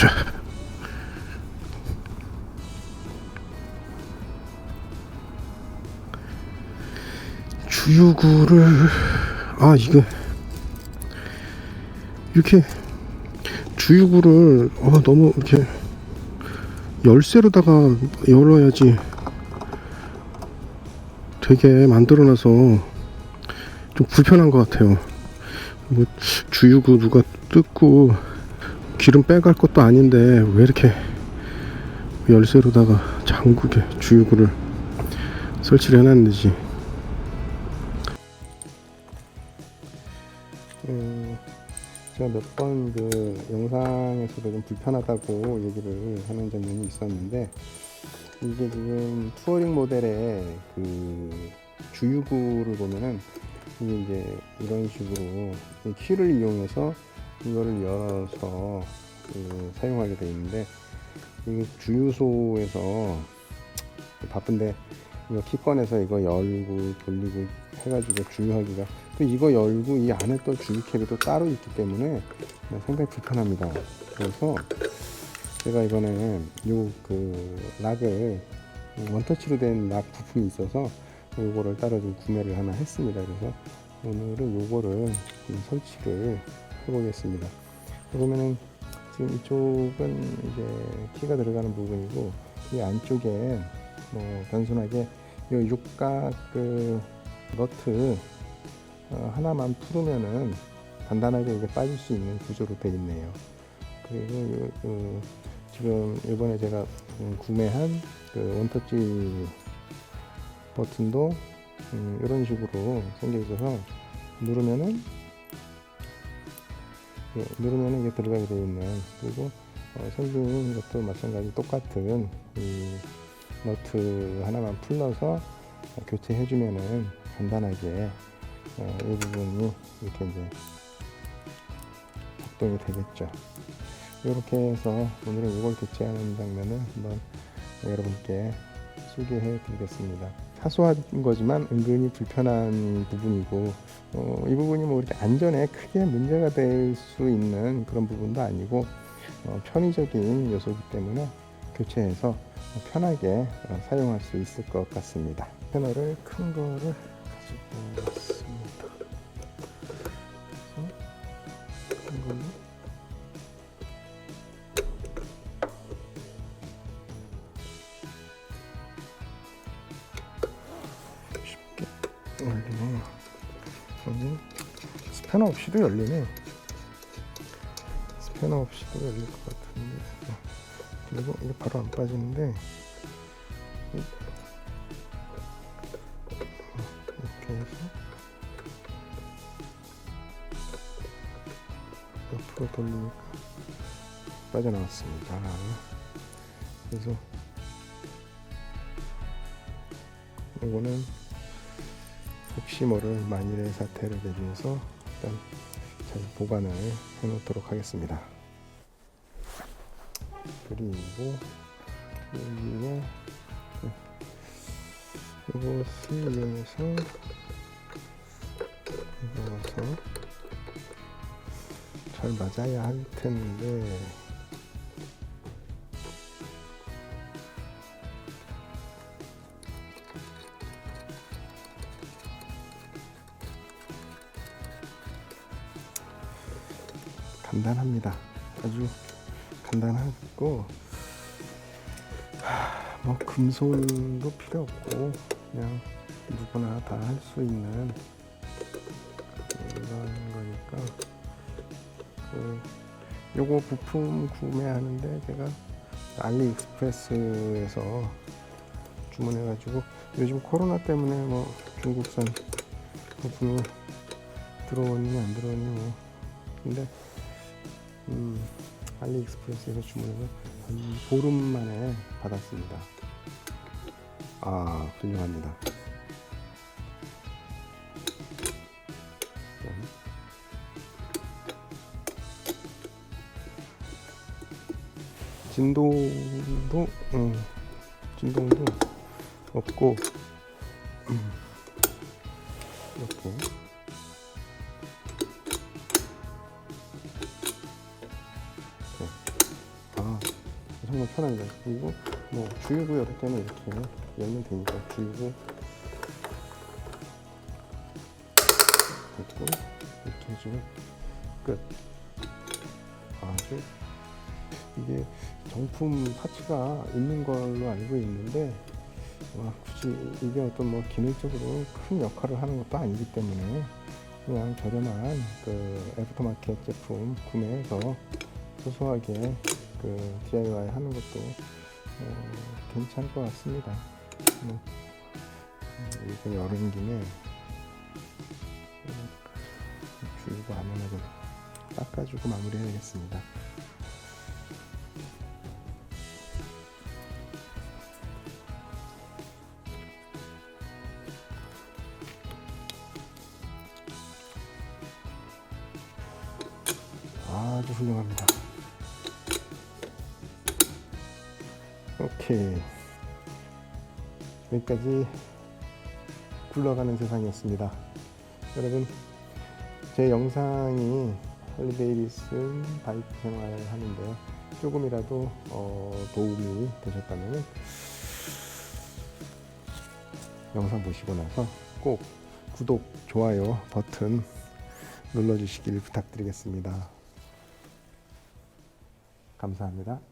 죠 주유구를 아 이거 이렇게 주유구를 아 너무 이렇게 열쇠로다가 열어야지 되게 만들어놔서 좀 불편한 것 같아요. 뭐 주유구 누가 뜯고 기름 빼갈 것도 아닌데 왜 이렇게 열쇠로다가 장국에 주유구를 설치를 해놨는지. 음, 제가 몇 번 그 영상에서도 좀 불편하다고 얘기를 하는 장면이 있었는데 이게 지금 투어링 모델의 그 주유구를 보면은 이게 이제 이런 식으로 이 키를 이용해서 이거를 열어서 그 사용하게 되어 있는데 이 주유소에서 바쁜데 이거 키 꺼내서 이거 열고 돌리고 해가지고 주유하기가 또 이거 열고 이 안에 또 주유캡이 또 따로 있기 때문에 상당히 불편합니다. 그래서 제가 이번에 요 그 락을 원터치로 된 락 부품이 있어서 요거를 따로 좀 구매를 하나 했습니다. 그래서 오늘은 요거를 좀 설치를 해보겠습니다. 보면은 지금 이쪽은 이제 키가 들어가는 부분이고 이 안쪽에 뭐 단순하게 이 육각 그 너트 어, 하나만 풀으면은 간단하게 이게 빠질 수 있는 구조로 되어 있네요. 그리고 요, 요, 지금 이번에 제가 음, 구매한 그 원터치 버튼도 음, 이런 식으로 생겨 있어서 누르면은 예, 누르면은 이게 들어가게 되어 있는 그리고 어, 생긴 것도 마찬가지 똑같은 이 너트 하나만 풀러서 어, 교체해 주면은 간단하게 어, 이 부분이 이렇게 이제 작동이 되겠죠. 이렇게 해서 오늘은 이걸 교체하는 장면을 한번 여러분께 소개해 드리겠습니다. 사소한 거지만 은근히 불편한 부분이고 어, 이 부분이 뭐 이렇게 안전에 크게 문제가 될 수 있는 그런 부분도 아니고 어, 편의적인 요소이기 때문에 교체해서 편하게 어, 사용할 수 있을 것 같습니다. 패널을 큰 거를 가지고 왔습니다. 열리네. 여기 스패너 없이도 열리네. 스패너 없이도 열릴 것 같은데. 어, 그리고 이게 바로 안 빠지는데 이- 이렇게 해서 옆으로 돌리니까 빠져나왔습니다. 그래서 이거는 혹시 모를 만일의 사태를 대비해서 일단 잘 보관을 해 놓도록 하겠습니다. 그리고 여기에 이것을 이용해서 넣어서 잘 맞아야 할 텐데 간단합니다. 아주 간단하고 하, 뭐 금손도 필요 없고 그냥 누구나 다 할 수 있는 이런 거니까 그 요거 부품 구매하는데 제가 알리익스프레스에서 주문해가지고 요즘 코로나 때문에 뭐 중국산 부품이 들어오니 안 들어오니 뭐 근데 음, 알리익스프레스에서 주문해서 한 보름 만에 받았습니다. 아, 훌륭합니다. 음. 진동도, 음, 진동도 없고, 음, 이렇게. 정말 편합니다. 그리고 뭐 주유구 열을 때는 이렇게 열면 되니까 주유구 아주 끝. 아주 이게 정품 파츠가 있는 걸로 알고 있는데 와, 굳이 이게 어떤 뭐 기능적으로 큰 역할을 하는 것도 아니기 때문에 그냥 저렴한 그 애프터마켓 제품 구매해서 소소하게 그 DIY 하는 것도 어, 괜찮을 것 같습니다. 뭐, 음, 이거 여름 김에 음, 주의고 안면하고 닦아주고 마무리해야겠습니다. 아주 훌륭합니다. 오케이. 여기까지 굴러가는 세상이었습니다. 여러분, 제 영상이 할리 데이비슨 바이크 생활 하는데 조금이라도 어, 도움이 되셨다면 영상 보시고 나서 꼭 구독, 좋아요 버튼 눌러주시길 부탁드리겠습니다. 감사합니다.